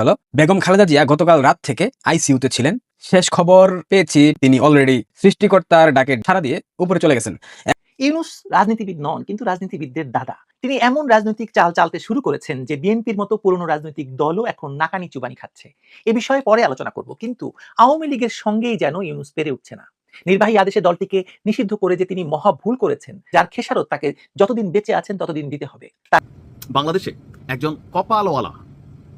হলো। বেগম খালেদা জিয়া গতকাল রাত থেকে আইসিইউতে ছিলেন। শেষ খবর পেয়েছি তিনি অলরেডি সৃষ্টিকর্তার ডাকে ছাড়া দিয়ে উপরে চলে গেছেন। ইউনুস রাজনীতিবিদ নন কিন্তু রাজনীতিবিদদের দাদা। তিনি এমন রাজনৈতিক চাল চালতে শুরু করেছেন যে বিএনপির মতো পুরনো রাজনৈতিক দলও এখন নাকানি চুবানি খাচ্ছে। এ বিষয়ে পরে আলোচনা করব কিন্তু আওয়ামী লীগের সঙ্গেই যেন ইউনুস পেরে উঠছে না। নির্বাহী আদেশে দলটিকে নিষিদ্ধ করে যে তিনি মহা ভুল করেছেন যার খেসারত তাকে যতদিন বেঁচে আছেন ততদিন দিতে হবে। বাংলাদেশে একজন কপালওয়ালা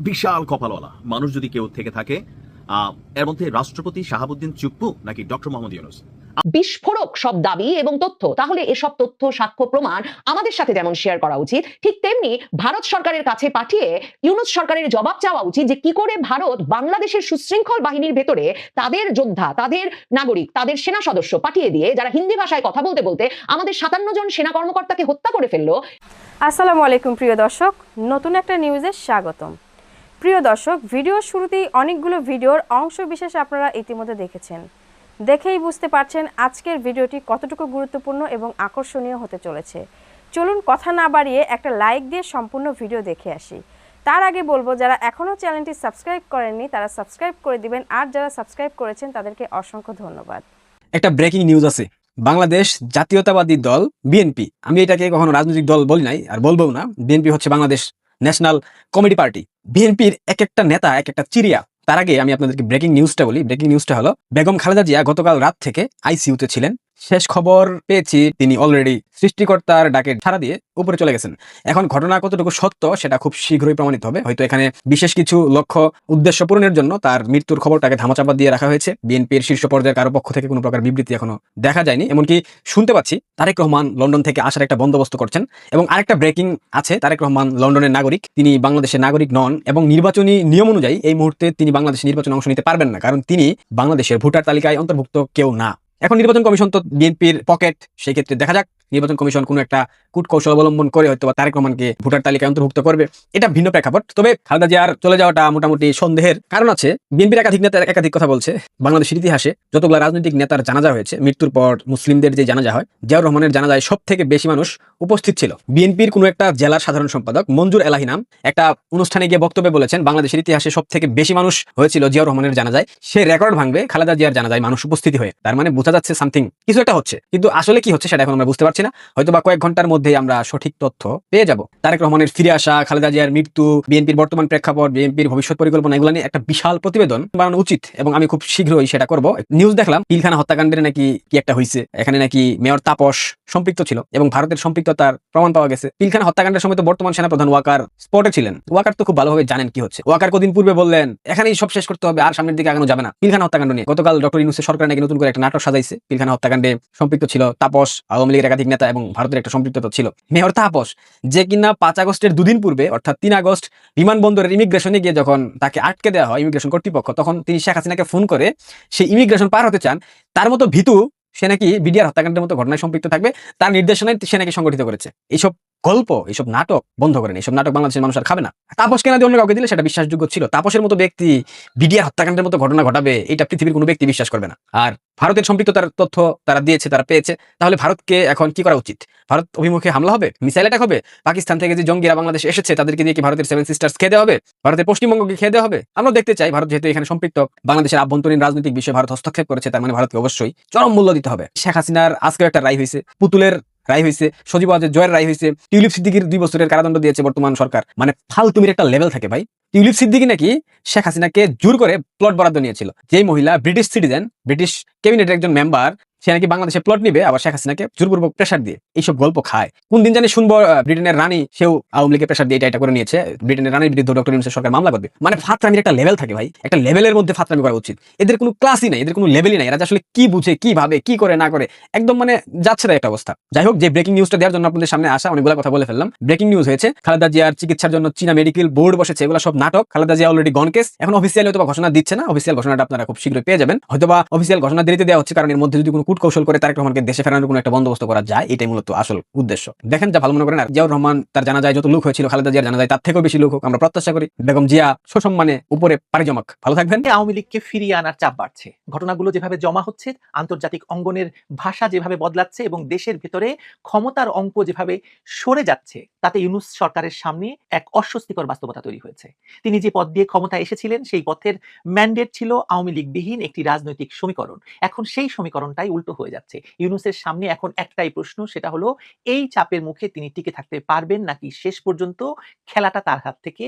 বিশাল কপালওয়ালা। মানুষ যদি কেউ থেকে থাকে আহ, এর মধ্যে রাষ্ট্রপতি শাহাবুদ্দিন চুপ্পু নাকি ডক্টর মোহাম্মদ ইউনুস? বিস্ফোরক সব দাবি এবং তথ্য। তাহলে এসব তথ্য সাক্ষ্য প্রমাণ আমাদের সাথে যেমন শেয়ার করা উচিত ঠিক তেমনি ভারত সরকারের কাছে পাঠিয়ে ইউনুস সরকারের জবাব চাওয়া উচিত যে কি করে ভারত বাংলাদেশের সুশৃঙ্খল বাহিনীর ভেতরে তাদের যোদ্ধা তাদের নাগরিক তাদের সেনা সদস্য পাঠিয়ে দিয়ে যারা হিন্দি ভাষায় কথা বলতে বলতে আমাদের সাতান্ন জন সেনা কর্মকর্তাকে হত্যা করে ফেলল। আসসালামু আলাইকুম প্রিয় দর্শক। নতুন একটা নিউজে স্বাগতম। প্রিয় দর্শক ভিডিও শুরুতেই অনেকগুলো ভিডিওর অংশ বিশেষ আপনারা ইতিমধ্যে দেখেছেন। দেখেই বুঝতে পারছেন আজকের ভিডিওটি কতটুকু গুরুত্বপূর্ণ এবং আকর্ষণীয় হতে চলেছে। চলুন কথা না বাড়িয়ে একটা লাইক দিয়ে সম্পূর্ণ ভিডিও দেখে আসি। তার আগে বলব, যারা এখনও চ্যানেলটি সাবস্ক্রাইব করেননি, তারা সাবস্ক্রাইব করে দিবেন। আর যারা সাবস্ক্রাইব করেছেন, তাদেরকে অসংখ্য ধন্যবাদ। একটা ব্রেকিং নিউজ আছে। বাংলাদেশ জাতীয়তাবাদী দল, বিএনপি। আমি এটাকে কখনো রাজনৈতিক দল বলি নাই, আর বলব না। বিএনপি হচ্ছে বাংলাদেশ। National comedy party. বিএনপির এক একটা নেতা এক একটা চিরিয়া তার আগে আমি আপনাদেরকে ব্রেকিং নিউজটা বলি। ব্রেকিং নিউজটা হলো, বেগম খালেদা জিয়া গতকাল রাত থেকে আইসিইউতে ছিলেন। শেষ খবর পেয়েছি, তিনি অলরেডি সৃষ্টিকর্তার ডাকে ছাড়া দিয়ে উপরে চলে গেছেন। এখন ঘটনা কতটুকু সত্য সেটা খুব শীঘ্রই প্রমাণিত হবে। হয়তো এখানে বিশেষ কিছু লক্ষ্য, উদ্দেশ্য পূরণের জন্য তার মৃত্যুর খবরটাকে ধামাচাপা দিয়ে রাখা হয়েছে। বিএনপির শীর্ষ পর্যায়ের কারও পক্ষ থেকে কোনো প্রকার বিবৃতি এখনও দেখা যায়নি। এমনকি শুনতে পাচ্ছি, তারেক রহমান লন্ডন থেকে আসার একটা বন্দোবস্ত করছেন। এবং আরেকটা ব্রেকিং আছে, তারেক রহমান লন্ডনের নাগরিক। তিনি বাংলাদেশের নাগরিক নন এবং নির্বাচনী নিয়ম অনুযায়ী এই মুহূর্তে তিনি বাংলাদেশের নির্বাচনে অংশ নিতে পারবেন না। কারণ তিনি বাংলাদেশের ভোটার তালিকায় অন্তর্ভুক্ত কেউ না। এখন নির্বাচন কমিশন তো বিএনপির পকেট সেই ক্ষেত্রে দেখা যাক। নির্বাচন কমিশন কোনো একটা কূট কৌশল অবলম্বন করে হয়তো বা তারেক রহমানকে ভোটার তালিকায় অন্তর্ভুক্ত করবে, এটা ভিন্ন প্রেক্ষাপট। তবে খালেদা জিয়ার চলে যাওয়াটা মোটামুটি সন্দেহের কারণ আছে। বিএনপির একাধিক নেতা একাধিক কথা বলছে। বাংলাদেশের ইতিহাসে যতগুলো রাজনৈতিক নেতার জানাজা হয়েছে, মৃত্যুর পর মুসলিমদের যে জানাজা হয়, জিয়াউর রহমানের জানাজায় সব থেকে বেশি মানুষ উপস্থিত ছিল। বিএনপির কোনো একটা জেলার সাধারণ সম্পাদক, মঞ্জুর এলাহি নাম, একটা অনুষ্ঠানে গিয়ে বক্তব্যে বলেছেন, বাংলাদেশের ইতিহাসে সব থেকে বেশি মানুষ হয়েছিল জিয়াউর রহমানের জানাজায়। সে রেকর্ড ভাঙবে খালেদা জিয়ার জানাজায় মানুষ উপস্থিতি হয়ে। তার মানে বোঝা যাচ্ছে সামথিং। কিছু একটা হচ্ছে। কিন্তু আসলে কি হচ্ছে সেটা এখন আমরা বুঝতে পারছি না হয়তো বা কয়েক ঘণ্টার মধ্যেই আমরা সঠিক তথ্য পেয়ে যাব। তারেক রহমানের ফিরে আসা, খালেদা জিয়ার মৃত্যু, বিএনপির বর্তমান প্রেক্ষাপট, বিএনপির ভবিষ্যৎ পরিকল্পনা, এগুলো নিয়ে একটা বিশাল প্রতিবেদন বানানো উচিত এবং আমি খুব শীঘ্রই সেটা করব। নিউজ দেখলাম, পিলখানা হত্যাকাণ্ডের নাকি কি একটা হয়েছে এখানে নাকি মেয়র তাপস সম্পৃক্ত ছিল এবং ভারতের সম্পৃক্ততার প্রমাণ পাওয়া গেছে। পিলখানা হত্যাকাণ্ডের সময় তো বর্তমান সেনাপ্রধান ওয়াকার স্পটে ছিলেন। ওয়াকার তো খুব ভালোভাবে জানেন কি হচ্ছে। ওয়াকার কদিন পূর্বে বললেন, এখানেই সব শেষ করতে হবে, আর সামনের দিকে আগানো যাবে না। পিলখানা হত্যাকাণ্ড নিয়ে গতকাল ডক্টর ইউনুসের সরকার নাকি নতুন করে একটা নাটক সাজাইছে। পিলখানা হত্যাকাণ্ডে সম্পৃক্ত ছিল তাপস, আওয়ামী লীগের একাধিক নেতা এবং ভারতের একটা সম্পৃক্ততা ছিল। মেয়র তাপস, যে কিনা পাঁচ আগস্টের দুদিন পূর্বে, অর্থাৎ তিন আগস্ট, বিমানবন্দরের ইমিগ্রেশনে গিয়ে যখন তাকে আটকে দেওয়া হয় ইমিগ্রেশন কর্তৃপক্ষ, তখন তিনি শেখ হাসিনাকে ফোন করে সেই ইমিগ্রেশন পার হতে চান। তার মতো ভিতু, সে নাকি বিডিআর হত্যাকাণ্ডের মতো ঘটনায় সম্পৃক্ত থাকবে, তার নির্দেশনায় সে নাকি সংগঠিত করেছে। এইসব গল্প এইসব নাটক বন্ধ করেন। এইসব নাটক বাংলাদেশের মানুষ আর খাবে না। তাপস কেনা দিয়ে অন্য কাউকে দিলে সেটা বিশ্বাসযোগ্য ছিল। তাপসের মতো ব্যক্তি, বিডিআর হত্যাকাণ্ডের মতো ঘটনা ঘটাবে, এটা পৃথিবীর কোনো ব্যক্তি বিশ্বাস করবে না। আর ভারতের সম্পৃক্ততার তথ্য তারা দিয়েছে, তারা পেয়েছে। তাহলে ভারতকে এখন কি করা উচিত? ভারত অভিমুখে হামলা হবে? মিসাইল অ্যাটাক হবে? পাকিস্তান থেকে যে জঙ্গিরা বাংলাদেশ এসেছে, তাদেরকে দিয়ে কি ভারতের সেভেন সিস্টার্স দেওয়া হবে? ভারতের পশ্চিমবঙ্গকে দেওয়া হবে? আমরা দেখতে চাই, ভারত যেহেতু এখানে সম্পৃক্ত, বাংলাদেশের আভ্যন্তরীণ রাজনৈতিক বিষয়ে ভারত হস্তক্ষেপ করেছে, তার মানে ভারতকে অবশ্যই চরম মূল্য দিতে হবে। শেখ হাসিনার আজকেও একটা রায় হয়েছে, পুতুলের রায় হয়েছে, সজীব আজের জয়ের রায় হয়েছে। টিউলিপ সিদ্দিকির দুই বছরের কারাদণ্ড দিয়েছে বর্তমান সরকার। মানে ফালতুমির একটা লেভেল থাকে ভাই। টিউলিপ সিদ্দিকি নাকি শেখ হাসিনাকে জোর করে প্লট বরাদ্দ নিয়েছিল। যেই মহিলা ব্রিটিশ সিটিজেন ব্রিটিশ ক্যাবিনেটের একজন মেম্বার সে নাকি বাংলাদেশে প্লট নিবে, আবার শেখ হাসিনাকে জোরপূর্বক প্রেশার দিয়ে এইসব গল্প খায়। কোন দিন জানি শুনব ব্রিটেনের রানী, সেও আওয়ামী লীগের প্রেশার দিয়ে এটা করে নিয়েছে। ব্রিটেনের রানীর বিরুদ্ধে ডক্টর ইউনুসের সরকার মামলা করবে। মানে ফাতরামির একটা লেভেল থাকে ভাই। একটা লেভেলের মধ্যে ফাতরামি করা উচিত। এদের কোনো ক্লাসই নাই, এদের কোনো লেভেলই নাই। এরা আসলে কি বুঝে, কি ভাবে, কি করে, না করে, একদম মানে যাচ্ছে না একটা অবস্থা। যাই হোক, যে ব্রেকিং নিউজটা দেওয়ার জন্য আপনাদের সামনে আসা, অনেকগুলো কথা বলে ফেললাম। ব্রেকিং নিউজ হয়েছে, খালেদা জিয়ার চিকিৎসার জন্য চীনা মেডিকেল বোর্ড বসেছে। এগুলো সব নাটক। Khaleda Zia already gone case এখন অফিসিয়ালি হয়তো ঘোষণা দিচ্ছে না। অফিসিয়াল ঘোষণাটা আপনারা খুব শীঘ্রই পেয়ে যাবেন। হয়তো বা অফিসিয়াল ঘোষণা দেরিতে দেওয়া হচ্ছে, কারণ এর মধ্যে যদি কোনো কূটকৌশল করে তারেক রহমানকে দেশে ফেরানোর কোনো একটা বন্দোবস্ত করা যায়, এটাই মূলত আসল উদ্দেশ্য। দেখেন যা ভালো মনে করেন আর জিয়াউর রহমান, তার জানা যায় যত লোক হয়েছিল, খালেদা জিয়ার জানা যায় তার থেকেও বেশি লোক হোক, আমরা প্রত্যাশা করি বেগম জিয়া সুসম্মানে উপরে পাড়ি জমাক। ভালো থাকবেন। আওয়ামী লীগকে ফিরিয়ে আনার চাপ বাড়ছে। ঘটনাগুলো যেভাবে জমা হচ্ছে, আন্তর্জাতিক অঙ্গনের ভাষা যেভাবে বদলাচ্ছে এবং দেশের ভেতরে ক্ষমতার অঙ্ক যেভাবে সরে যাচ্ছে, তাতে ইউনুস সরকারের সামনে এক অস্বস্তিকর বাস্তবতা তৈরি হয়েছে। তিনি যে পদ দিয়ে ক্ষমতা এসেছিলেন, সেই পথের ম্যান্ডেট ছিল আওয়ামী লীগবিহীন একটি রাজনৈতিক সমীকরণ। এখন সেই সমীকরণটাই উল্টো হয়ে যাচ্ছে। ইউনুসের সামনে এখন একটাই প্রশ্ন, সেটা হলো, এই চাপের মুখে তিনি টিকে থাকতে পারবেন নাকি শেষ পর্যন্ত খেলাটা তার হাত থেকে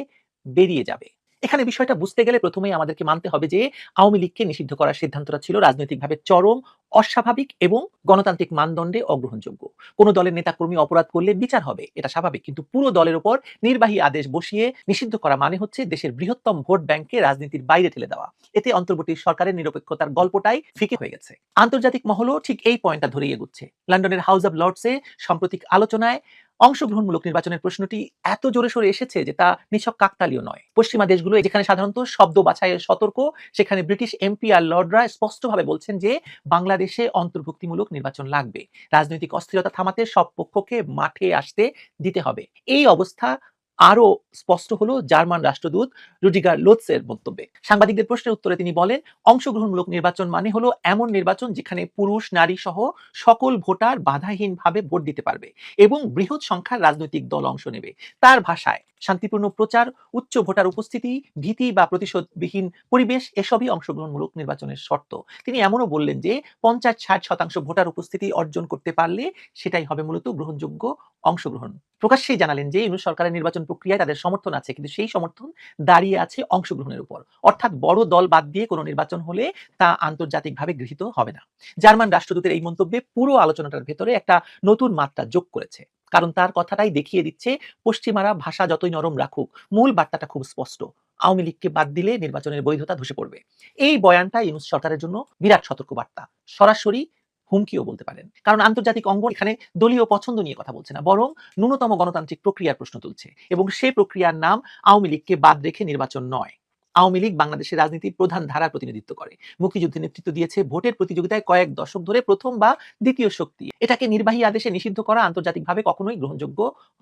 বেরিয়ে যাবে? এখানে বিষয়টা বুঝতে গেলে প্রথমেই আমাদেরকে মানতে হবে যে আওয়ামী লীগকে নিষিদ্ধ করার সিদ্ধান্তটা ছিল রাজনৈতিকভাবে চরম, অস্বাভাবিক এবং গণতান্ত্রিক মানদণ্ডে অগ্রহণযোগ্য। কোনো দলের নেতাকর্মী অপরাধ করলে বিচার হবে, এটা স্বাভাবিক। কিন্তু পুরো দলের উপর নির্বাহী আদেশ বসিয়ে নিষিদ্ধ করা মানে হচ্ছে দেশের বৃহত্তম ভোট ব্যাংককে রাজনীতির বাইরে ঠেলে দেওয়া। এতে অন্তর্বর্তী সরকারের নিরপেক্ষতার গল্পটাই ফিকে হয়ে গেছে। আন্তর্জাতিক মহলও ঠিক এই পয়েন্টটা ধরেই এগুচ্ছে। লন্ডনের হাউস অব লর্ডসে সাম্প্রতিক আলোচনায় অংশগ্রহণমূলক নির্বাচনের প্রশ্নটি এত জোরে সরে এসেছে যে তা নিছক কাকতালীয় নয়। পশ্চিমা দেশগুলো যেখানে সাধারণত শব্দ বাছাইয়ের সতর্ক, সেখানে ব্রিটিশ এমপি আর লর্ডরা স্পষ্টভাবে বলছেন যে বাংলাদেশে অন্তর্ভুক্তিমূলক নির্বাচন লাগবে। রাজনৈতিক অস্থিরতা থামাতে সব পক্ষকে মাঠে আসতে দিতে হবে। এই অবস্থা আরও স্পষ্ট হলো জার্মান রাষ্ট্রদূত রুডিগার লোৎসের বক্তব্যে সাংবাদিকদের প্রশ্নের উত্তরে তিনি বলেন, অংশগ্রহণমূলক নির্বাচন মানে হলো এমন নির্বাচন যেখানে পুরুষ, নারী সহ সকল ভোটার বাধাহীনভাবে ভোট দিতে পারবে এবং বৃহৎ সংখ্যার রাজনৈতিক দল অংশ নেবে। তার ভাষায় শান্তিপূর্ণ প্রচার, উচ্চ ভোটার উপস্থিতি, ভীতি বা প্রতিশোধবিহীন পরিবেশ এসবই অংশগ্রহণমূলক নির্বাচনের শর্ত। তিনি এমনও বললেন যে, পঞ্চাশ ষাট শতাংশ ভোটার উপস্থিতি অর্জন করতে পারলে সেটাই হবে মূলত গ্রহণযোগ্য অংশগ্রহণ। প্রকাশ্যেই জানালেন যে, ইউনুস সরকারের নির্বাচন প্রক্রিয়ায় তাদের সমর্থন আছে, কিন্তু সেই সমর্থন দাঁড়িয়ে আছে অংশগ্রহণের উপর। অর্থাৎ বড় দল বাদ দিয়ে কোনো নির্বাচন হলে তা আন্তর্জাতিকভাবে গৃহীত হবে না। জার্মান রাষ্ট্রদূতের এই মন্তব্যে পুরো আলোচনাটার ভেতরে একটা নতুন মাত্রা যোগ করেছে। কারণ তার কথাটাই দেখিয়ে দিচ্ছে, পশ্চিমারা ভাষা যতই নরম রাখুক, মূল বার্তাটা খুব স্পষ্ট, আওয়ামী লীগকে বাদ দিলে নির্বাচনের বৈধতা ধসে পড়বে। এই বয়ানটা ইউনুস সরকারের জন্য বিরাট সতর্ক বার্তা সরাসরি হুমকিও বলতে পারেন। কারণ আন্তর্জাতিক অঙ্গন এখানে দলীয় পছন্দ নিয়ে কথা বলছে না, বরং ন্যূনতম গণতান্ত্রিক প্রক্রিয়ার প্রশ্ন তুলছে এবং সেই প্রক্রিয়ার নাম আওয়ামী লীগকে বাদ রেখে নির্বাচন নয়। আওয়ামী লীগ বাংলাদেশের রাজনীতির প্রধান ধারার প্রতিনিধিত্ব করে। মুক্তিযুদ্ধে নেতৃত্ব দিয়েছে ভোটের প্রতিযোগিতায় কয়েক দশক ধরে প্রথম বা দ্বিতীয় শক্তি। এটাকে নির্বাহী আদেশে নিষিদ্ধ করা আন্তর্জাতিকভাবে কখনোই গ্রহণযোগ্য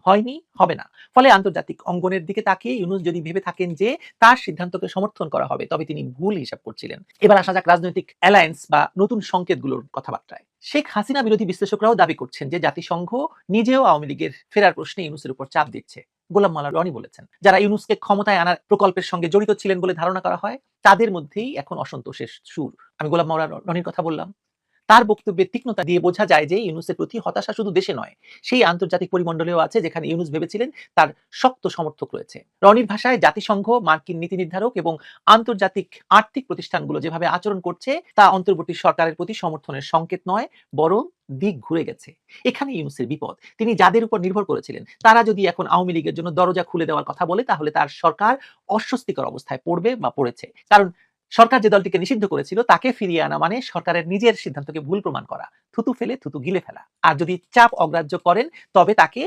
হয়নি, হবে না। ফলে আন্তর্জাতিক অঙ্গনের দিকে তাকিয়ে ইউনুস যদি ভেবে থাকেন যে তার সিদ্ধান্তকে সমর্থন করা হবে, তবে তিনি ভুল হিসাব করছিলেন। এবার আসা যাক রাজনৈতিক অ্যালায়েন্স বা নতুন সংকেতগুলোর কথাবার্তায়। শেখ হাসিনা বিরোধী বিশ্লেষকরাও দাবি করছেন যে জাতিসংঘ নিজেও আওয়ামী লীগের ফেরার প্রশ্নে ইউনুসের উপর চাপ দিচ্ছে। গোলাম মাল্লা রনি বলেছেন। যারা ইউনুসকে ক্ষমতায় আনার প্রকল্পের সঙ্গে জড়িত ছিলেন বলে ধারণা করা হয়, তাদের মধ্যেই এখন অসন্তোষের সুর। আমি গোলাম মাওলা রনির কথা বললাম। তার বক্তব্যের তীক্ষ্ণতা দিয়ে বোঝা যায় যে ইউনুসের প্রতি হতাশা শুধু দেশে নয়, সেই আন্তর্জাতিক পরিমণ্ডলেও আছে যেখানে ইউনুস ভেবেছিলেন তার শক্ত সমর্থক রয়েছে। রনির ভাষায় জাতিসংঘ, মার্কিন নীতি নির্ধারক এবং আন্তর্জাতিক আর্থিক প্রতিষ্ঠানগুলো যেভাবে আচরণ করছে, তা অন্তর্বর্তী সরকারের প্রতি সমর্থনের সংকেত নয়, বরং দিক ঘুরে গেছে। এখানে ইউনুসের বিপদ। তিনি যাদের উপর নির্ভর করেছিলেন, তারা যদি এখন আওয়ামী লীগের জন্য দরজা খুলে দেওয়ার কথা বলে, তাহলে তার সরকার অস্বস্তিকর অবস্থায় পড়বে বা পড়েছে। কারণ সরকার যে দলটিকে নিষিদ্ধ করেছিল, তাকে ফিরিয়ে আনা মানে সরকারের নিজের সিদ্ধান্তকে ভুল প্রমাণ করা। থুতু ফেলে থুতু গিলে ফেলা। আর যদি চাপ অগ্রাহ্য করেন, তবে তাকে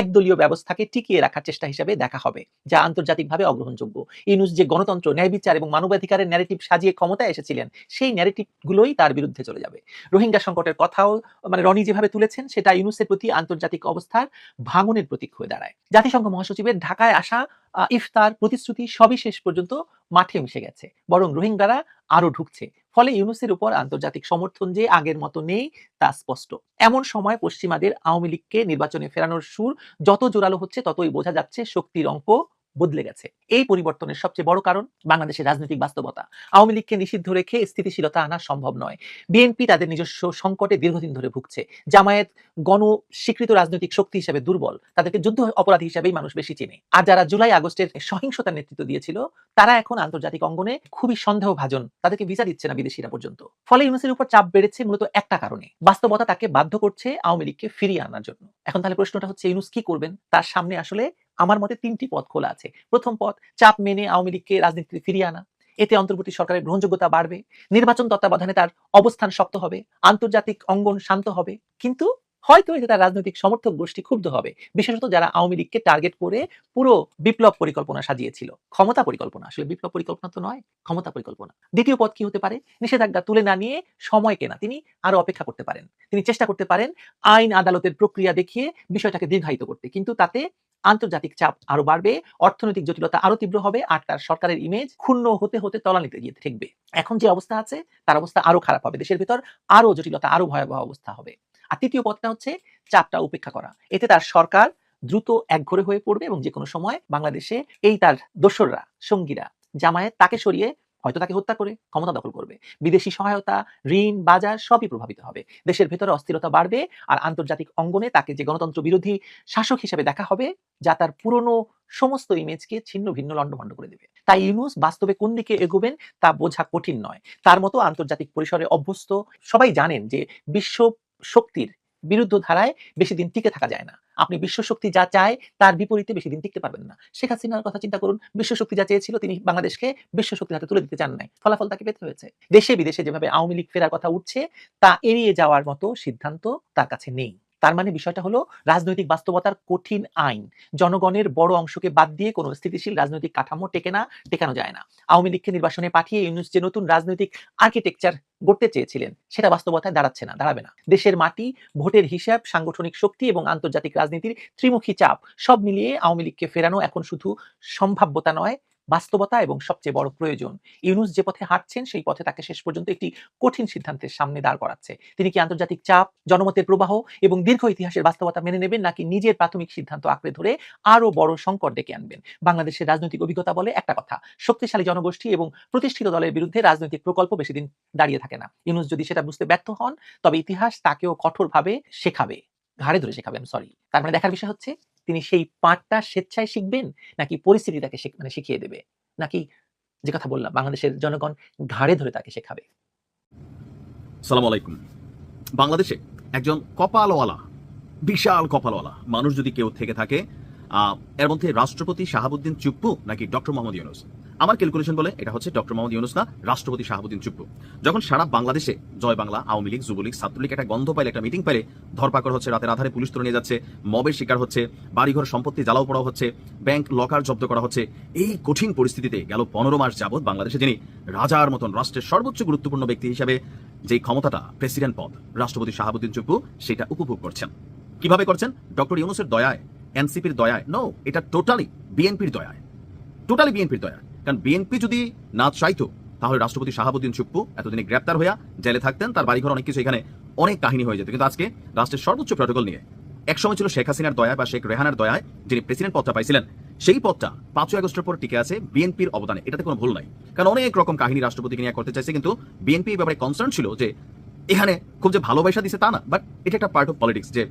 একদলীয় ব্যবস্থাকে টিকিয়ে রাখার চেষ্টা হিসেবে দেখা হবে, যা আন্তর্জাতিকভাবে অগ্রহণযোগ্য। ইউনুস যে গণতন্ত্র, ন্যায় বিচার এবং মানবাধিকারের ন্যারেটিভ সাজিয়ে ক্ষমতায় এসেছিলেন, সেই ন্যারেটিভ গুলোই তার বিরুদ্ধে চলে যাবে। রোহিঙ্গা সংকটের কথাও মানে রনি যেভাবে তুলেছেন, সেটা ইউনুসের প্রতি আন্তর্জাতিক অবস্থার ভাঙনের প্রতীক হয়ে দাঁড়ায়। জাতিসংঘ মহাসচিবের ঢাকায় আসা ইফতার প্রতিশ্রুতি সবই শেষ পর্যন্ত মাঠে মিশে গেছে, বরং রোহিঙ্গারা আরও ঢুকছে। ফলে ইউনুসের উপর আন্তর্জাতিক সমর্থন যে আগের মতো নেই, তা স্পষ্ট। এমন সময় পশ্চিমাদের আওয়ামী লীগকে নির্বাচনে ফেরানোর সুর যত জোরালো হচ্ছে, ততই বোঝা যাচ্ছে শক্তির অঙ্ক বদলে গেছে। এই পরিবর্তনের সবচেয়ে বড় কারণ বাংলাদেশের রাজনৈতিক বাস্তবতা। আওয়ামী লীগকে নিষিদ্ধ রেখে স্থিতিশীলতা আনা সম্ভব নয়। বিএনপি তাদের নিজস্ব সংকটে দীর্ঘদিন ধরে ভুগছে। জামায়াত গণ স্বীকৃত রাজনৈতিক শক্তি হিসেবে দুর্বল, তাদেরকে যুদ্ধ অপরাধী হিসেবেই মানুষ বেশি চেনে। আর যারা জুলাই আগস্টের সহিংসতার নেতৃত্ব দিয়েছিল, তারা এখন আন্তর্জাতিক অঙ্গনে খুবই সন্দেহ ভাজন তাদেরকে ভিসা দিচ্ছে না বিদেশিরা পর্যন্ত। ফলে ইউনুসের উপর চাপ বেড়েছে মূলত একটা কারণে। বাস্তবতা তাকে বাধ্য করছে আওয়ামী লীগকে ফিরিয়ে আনার জন্য। এখন তাহলে প্রশ্নটা হচ্ছে, ইউনুস কি করবেন? তার সামনে আসলে আমার মতে তিনটি পথ খোলা আছে। প্রথম পথ, চাপ মেনে আওয়ামী লীগকে রাজনীতিতে ফিরিয়ে আনা। এতে অন্তর্বর্তী সরকারের গ্রহণযোগ্যতা বাড়বে। নির্বাচন তত্ত্বাবধানে তার অবস্থান শক্ত হবে। আন্তর্জাতিক অঙ্গন শান্ত হবে। কিন্তু হয়তো এতে তার রাজনৈতিক সমর্থক গোষ্ঠী ক্ষুব্ধ হবে। বিশেষত যারা আওয়ামী লীগকে টার্গেট করে পুরো বিপ্লব পরিকল্পনা সাজিয়েছিল। ক্ষমতা পরিকল্পনা, আসলে বিপ্লব পরিকল্পনা তো নয়, ক্ষমতা পরিকল্পনা। দ্বিতীয় পদ কি হতে পারে? নিষেধাজ্ঞা তুলে না নিয়ে সময় কেনা। তিনি আরও অপেক্ষা করতে পারেন। তিনি চেষ্টা করতে পারেন আইন আদালতের প্রক্রিয়া দেখিয়ে বিষয়টাকে দীর্ঘায়িত করতে। কিন্তু তাতে আন্তর্জাতিক চাপ আরও বাড়বে, অর্থনৈতিক জটিলতা আরও তীব্র হবে, আর তার সরকারের ইমেজ ক্ষুণ্ণ হতে হতে তলানিতে গিয়ে ঠেকবে। এখন যে অবস্থা আছে, তার অবস্থা আরও খারাপ হবে। দেশের ভিতর আরও জটিলতা, আরও ভয়াবহ অবস্থা হবে। আর তৃতীয় পথটা হচ্ছে চাপটা উপেক্ষা করা। এতে তার সরকার দ্রুত একঘরে হয়ে পড়বে এবং যে কোনো সময় বাংলাদেশে এই তার দোসররা, সঙ্গীরা, জামায়াত তাকে সরিয়ে হয়তো তাকে হত্যা করে ক্ষমতা দখল করবে। বিদেশি সহায়তা, ঋণ, বাজার সবই প্রভাবিত হবে। দেশের ভেতরে অস্থিরতা বাড়বে আর আন্তর্জাতিক অঙ্গনে তাকে যে গণতন্ত্র বিরোধী শাসক হিসেবে দেখা হবে, যা তার পুরনো সমস্ত ইমেজকে ছিন্ন ভিন্ন লণ্ডভণ্ড করে দেবে। তাই ইউনুস বাস্তবে কোন দিকে এগোবেন তা বোঝা কঠিন নয়। তার মতো আন্তর্জাতিক পরিসরে অভ্যস্ত সবাই জানেন যে বিশ্ব শক্তির বিরুদ্ধ ধারায় বেশি দিন টিকে থাকা যায় না। আপনি বিশ্বশক্তি যা চায়, তার বিপরীতে বেশি দিন টিকতে পারবেন না। শেখ হাসিনার কথা চিন্তা করুন, বিশ্বশক্তি যা চেয়েছিল তিনি বাংলাদেশকে বিশ্ব শক্তির হাতে তুলে দিতে চান নাই। ফলাফল তাকে পেতে হয়েছে। দেশে বিদেশে যেভাবে আওয়ামী লীগ ফেরার কথা উঠছে, তা এড়িয়ে যাওয়ার মতো সিদ্ধান্ত তার কাছে নেই। তার মানে বিষয়টা হলো রাজনৈতিক বাস্তবতার কঠিন আইন। জনগণের বড় অংশকে বাদ দিয়ে কোনো স্থিতিশীল রাজনৈতিক কাঠামো টেকে না, টেকানো যায় না। আওয়ামী লীগকে নির্বাসনে পাঠিয়ে ইউনুস যে নতুন রাজনৈতিক আর্কিটেকচার গড়তে চেয়েছিলেন, সেটা বাস্তবতায় দাঁড়াচ্ছে না, দাঁড়াবে না। দেশের মাটি, ভোটের হিসাব, সাংগঠনিক শক্তি এবং আন্তর্জাতিক রাজনীতির ত্রিমুখী চাপ, সব মিলিয়ে আওয়ামী লীগকে ফেরানো এখন শুধু সম্ভাব্যতা নয় বাস্তবতা এবং সবচেয়ে বড় প্রয়োজন। ইউনুস যে পথে হাঁটছেন, সেই পথে তাকে শেষ পর্যন্ত একটি কঠিন সিদ্ধান্তের সামনে দাঁড় করাচ্ছে। তিনি কি আন্তর্জাতিক চাপ, জনমতের প্রবাহ এবং দীর্ঘ ইতিহাসের বাস্তবতা মেনে নেবেন, নাকি নিজের প্রাথমিক সিদ্ধান্ত আঁকড়ে ধরে আরও বড় সংকট ডেকে আনবেন? বাংলাদেশের রাজনৈতিক অভিজ্ঞতা বলে একটা কথা, শক্তিশালী জনগোষ্ঠী এবং প্রতিষ্ঠিত দলের বিরুদ্ধে রাজনৈতিক প্রকল্প বেশি দিন দাঁড়িয়ে থাকে না। ইউনুস যদি সেটা বুঝতে ব্যর্থ হন, তবে ইতিহাস তাকেও কঠোরভাবে শেখাবে। ঘাড়ে ধরে শেখাবেন সরি তার মানে দেখার বিষয় হচ্ছে তিনি সেই পাঠটা স্বেচ্ছায় শিখবেন নাকি পরিস্থিতি তাকে মানে শিখিয়ে দেবে? নাকি যে কথা বললাম, বাংলাদেশের জনগণ ঘাড়ে ধরে তাকে শেখাবে? সালাম আলাইকুম। বাংলাদেশে একজন কপালওয়ালা, বিশাল কপালওয়ালা মানুষ যদি কেউ থেকে থাকে এর মধ্যে রাষ্ট্রপতি শাহাবুদ্দিন চুপ্পু নাকি ডক্টর মোহাম্মদ ইউনুস? আমার ক্যালকুলেশন বলে এটা হচ্ছে ডক্টর মোহাম্মদ ইউনুস না, রাষ্ট্রপতি শাহাবুদ্দিন চুপ্পু। যখন সারা বাংলাদেশে জয় বাংলা, আওয়ামী লীগ, যুবলীগ, ছাত্রলীগ একটা গন্ধ পাইলে, একটা মিটিং পাইলে, ধরপাকড় হচ্ছে, রাতের আধারে পুলিশ তুলে নিয়ে যাচ্ছে, মবের শিকার হচ্ছে, বাড়িঘর সম্পত্তি জ্বালাও পড়া হচ্ছে ব্যাংক লকার জব্দ করা হচ্ছে, এই কঠিন পরিস্থিতিতে গেল পনেরো মাস যাবৎ বাংলাদেশে যিনি রাজার মতন রাষ্ট্রের সর্বোচ্চ গুরুত্বপূর্ণ ব্যক্তি হিসাবে যে ক্ষমতাটা প্রেসিডেন্ট পদ, রাষ্ট্রপতি শাহাবুদ্দিন চুপ্পু, সেটা উপভোগ করছেন। কীভাবে করছেন? ডক্টর ইউনুসের দয়ায়, এনসিপির দয়ায় নো এটা টোটালি বিএনপির দয়ায়। টোটালি বিএনপির দয়ায়। কারণ বিএনপি যদি না চাইতো, তাহলে রাষ্ট্রপতি শাহাবুদ্দিন চুপ্পু এতদিনে গ্রেপ্তার হইয়া জেলে থাকতেন, তার বাড়িঘর অনেক কিছু এখানে অনেক কাহিনী হয়ে যেত। কিন্তু আজকে রাষ্ট্রের সর্বোচ্চ প্রটোকল নিয়ে, একসময় ছিল শেখ হাসিনার দয়া বা শেখ রেহানার দয়ায় যিনি প্রেসিডেন্ট পদটা পাইছিলেন, সেই পদটা পাঁচই আগস্টের পর টিকে আছে বিএনপির অবদানে। এটাতে কোনো ভুল নাই। কারণ অনেক রকম কাহিনী রাষ্ট্রপতিকে নিয়ে করতে চাইছে, কিন্তু বিএনপি ব্যাপারে কনসার্ন ছিল যে এখানে খুব যে ভালোবাসা দিছে তা না বাট এটা একটা পার্ট অফ পলিটিক্স যে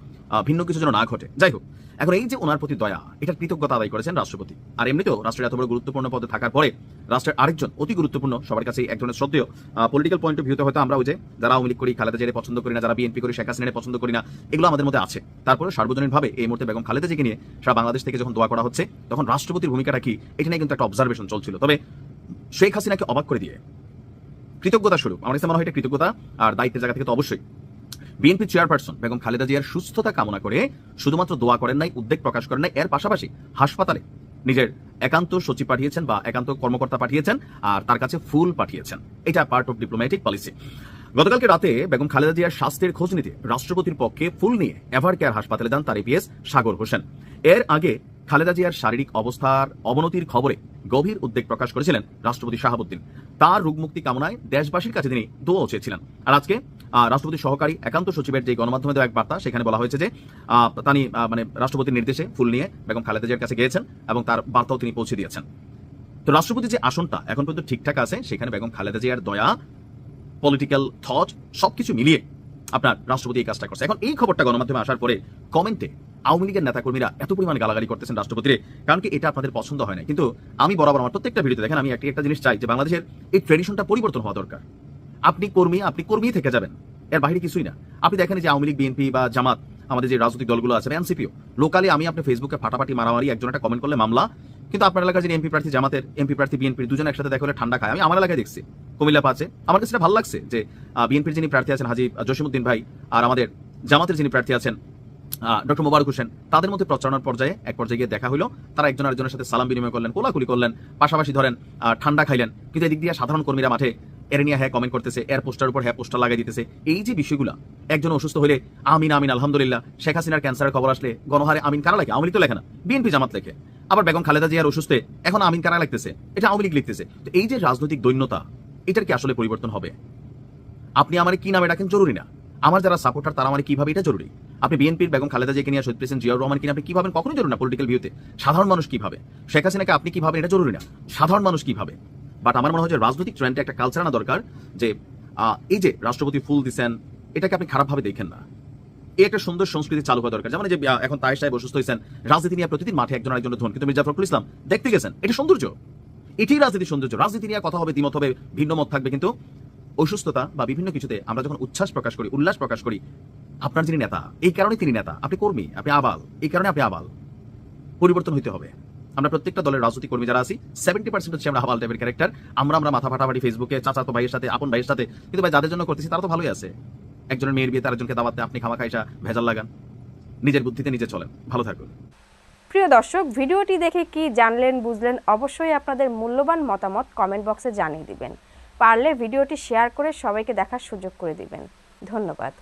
ভিন্ন কিছু যেন না ঘটে। যাই হোক, এখন এই যে ওনার প্রতি দয়া, এটার কৃতজ্ঞতা আদায় করেছেন রাষ্ট্রপতি। আর এমনিতেও রাষ্ট্রের এত বড় গুরুত্বপূর্ণ পদে থাকার পরে রাষ্ট্রের আরেকজন অতি গুরুত্বপূর্ণ, সবার কাছে এক ধরনের শ্রদ্ধেয় পলিটিক্যাল পয়েন্ট অফ ভিউতে হয়তো আমরা ওই যে যারা আওয়ামী লীগ করি, খালেদা জেরে পছন্দ করি না, যারা বিএনপি করি, শেখ হাসিনারে পছন্দ করি না, এগুলো আমাদের মধ্যে আছে। তারপরে সার্বজনীনভাবে এই মুহূর্তে বেগম খালেদা জিকে নিয়ে সারা বাংলাদেশ থেকে যখন দোয়া করা হচ্ছে, তখন রাষ্ট্রপতির ভূমিকাটা কি, এটা নিয়ে কিন্তু একটা অবজারভেশন চলছিল। তবে শেখ হাসিনাকে অবাক করে দিয়ে কৃতজ্ঞতা স্বরূপ। আমার কাছে মনে হয় এটা কৃতজ্ঞতা আর দায়িত্বের জায়গা থেকে তো অবশ্যই। বিএনপি চেয়ারপারসন বেগম খালেদা জিয়ার সুস্থতা কামনা করে শুধুমাত্র দোয়া করেন নাই, উদ্বেগ প্রকাশ করেন নাই, এর পাশাপাশি হাসপাতালে নিজের একান্ত সচিব পাঠিয়েছেন বা একান্ত কর্মকর্তা পাঠিয়েছেন আর তার কাছে ফুল পাঠিয়েছেন। এটা পার্ট অফ ডিপ্লোম্যাটিক পলিসি গতকালকে রাতে বেগম খালেদা জিয়ার স্বাস্থ্যের খোঁজ নিতে রাষ্ট্রপতির পক্ষে ফুল নিয়ে এভার কেয়ার হাসপাতালে যান তার এপিএস সাগর হোসেন। এর আগে খালেদা জিয়ার শারীরিক অবস্থার অবনতির খবরে গভীর উদ্বেগ প্রকাশ করেছিলেন রাষ্ট্রপতি শাহাবুদ্দিন। তার রোগমুক্তি কামনায় দেশবাসীর কাছে তিনি দোয়াও চেয়েছিলেন। আর আজকে আহ, রাষ্ট্রপতির সহকারী একান্ত সচিবের যে গণমাধ্যমে দেওয়া এক বার্তা সেখানে বলা হয়েছে যে তিনি মানে রাষ্ট্রপতির নির্দেশে ফুল নিয়ে বেগম খালেদা জিয়ার কাছে গিয়েছেন এবং তার বার্তাও তিনি পৌঁছে দিয়েছেন। তো রাষ্ট্রপতি যে আসনটা এখন পর্যন্ত ঠিকঠাক আছে সেখানে বেগম খালেদা জিয়ার দয়া পলিটিক্যাল থট সবকিছু মিলিয়ে আপনার রাষ্ট্রপতি এই কাজটা করছে। এখন এই খবরটা গণমাধ্যমে আসার পরে কমেন্টে আওয়ামী লীগের নেতাকর্মীরা এত পরিমাণে গালাগালি করতেছেন রাষ্ট্রপতিরে, কারণ কি এটা আপনাদের পছন্দ হয় না কিন্তু আমি বরাবর আমার প্রত্যেকটা ভিডিওতে, দেখেন আমি একটা একটা জিনিস চাই যে বাংলাদেশের এই ট্রেডিশনটা পরিবর্তন হওয়া দরকার। আপনি কর্মী আপনি কর্মী থেকে যাবেন, এর বাইরে কিছুই না। আপনি দেখেন যে আওয়ামী লীগ বিএনপি বা জামাত, আমাদের যে রাজনৈতিক দলগুলো আছে এনসিপিও লোকালি আমি আপনি ফেসবুকে ফাটাফাটি মারামারি, একজন একটা কমেন্ট করলে মামলা, কিন্তু আপনার এলাকার যে এমপি প্রার্থী, জামাতের এমপি প্রার্থী বিএনপির দুজন একসাথে দেখা হলে ঠান্ডা খায়। আমি আমার এলাকায় দেখছি, কুমিল্লা পাচ্ছে আমার কাছে ভালো লাগছে যে বিএনপির যিনি প্রার্থী আছেন হাজি জসিমুদ্দিন ভাই, আর আমাদের জামাতের যিনি প্রার্থী আছেন ডক্টর মোবারক হোসেন, তাদের মধ্যে প্রচারণার পর্যায়ে এক পর্যায়ে গিয়ে দেখা হলো তারা একজন আরেকজনের সাথে সালাম বিনিময় করলেন, কোলাকুলি করলেন, পাশাপাশি ধরেন ঠান্ডা খাইলেন। কিন্তু এদিক দিয়ে সাধারণ কর্মীরা মাঠে এর নিয়ে হ্যাঁ কমেন্ট করতেছে এর পোস্টার উপর হ্যাঁ পোস্টার লাগাই দিতেছে। এই যে বিষয়গুলো, একজন অসুস্থ হলে আমিন আমিন, আলহামদুলিল্লাহ, শেখ হাসিনার ক্যান্সারের খবর আসলে গণহারে আমিন কারা লাগে আওয়ামী তো লেখে না। বিএনপি জামাত লেখে। আবার বেগম খালেদা জিয়ার অসুস্থে, এখন আমিন কারা লিখতেছে এটা আওয়ামী লীগ লিখতেছে। তো এই যে রাজনৈতিক দৈন্যতা, এটার কি আসলে পরিবর্তন হবে? আপনি আমার কি নামে ডাকেন? জরুরি না। আমার যারা সাপোর্টার তারা আমার কীভাবে এটা জরুরি? আপনি বিএনপির বেগম খালেদা জিয়াকে নিয়ে শহীদ জিয়াউর রহমান কিনে আপনি কীভাবে কখনোই জরুরি না পলিটিক্যাল ভিউতে সাধারণ মানুষ কীভাবে? শেখ হাসিনাকে আপনি কীভাবে এটা জরুরি না? সাধারণ মানুষ কীভাবে? বাট আমার মনে হয় যে রাজনৈতিক ট্রেন্ডে একটা কালচার আনা দরকার যে এই যে রাষ্ট্রপতি ফুল দিচ্ছেন এটাকে আপনি খারাপভাবে দেখেন না। এই একটা সুন্দর সংস্কৃতি চালু করা দরকার। যেমন যে এখন তাই সাহেব অসুস্থ হয়েছেন, রাজনীতি নিয়ে প্রতিদিন মাঠে একজন আরেকজন ধন। কিন্তু মির্জা ফখরুল ইসলাম দেখতে গেছেন, এটা সৌন্দর্য। এটাই রাজনীতির সৌন্দর্য। রাজনীতি নিয়ে কথা হবে, দ্বিমত হবে, ভিন্ন মত থাকবে কিন্তু অসুস্থতা বা বিভিন্ন কিছুতে আমরা যখন উচ্ছ্বাস প্রকাশ করি, উল্লাস প্রকাশ করি, আপনার যিনি নেতা, এই কারণে তিনি নেতা, আপনি কর্মী, আপনি আবাল, এই কারণে আপনি আবাল। পরিবর্তন হইতে হবে। আমরা প্রত্যেকটা দলের রাজনৈতিক কর্মী যারা আছি সেভেন্টি পার্সেন্ট হচ্ছে আমরা আবাল টাইপের ক্যারেক্টার আমরা আমরা মাথা ফাটাফাটি ফেসবুকে চাচা তো ভাইয়ের সাথে, আপন ভাইয়ের সাথে, কিন্তু ভাই যাদের জন্য করতেছি তারা তো ভালোই আছে। একজনের মেয়ের বিয়ে তার একজনকে দাওয়াতে আপনি খামা খাইসা ভেজাল লাগান। নিজের বুদ্ধিতে নিজে চলেন। ভালো থাকুন। প্রিয় দর্শক, ভিডিওটি দেখে কি জানলেন, বুঝলেন, অবশ্যই আপনাদের মূল্যবান মতামত কমেন্ট বক্সে জানিয়ে দিবেন। পারলে ভিডিওটি শেয়ার করে সবাইকে দেখার সুযোগ করে দিবেন। ধন্যবাদ।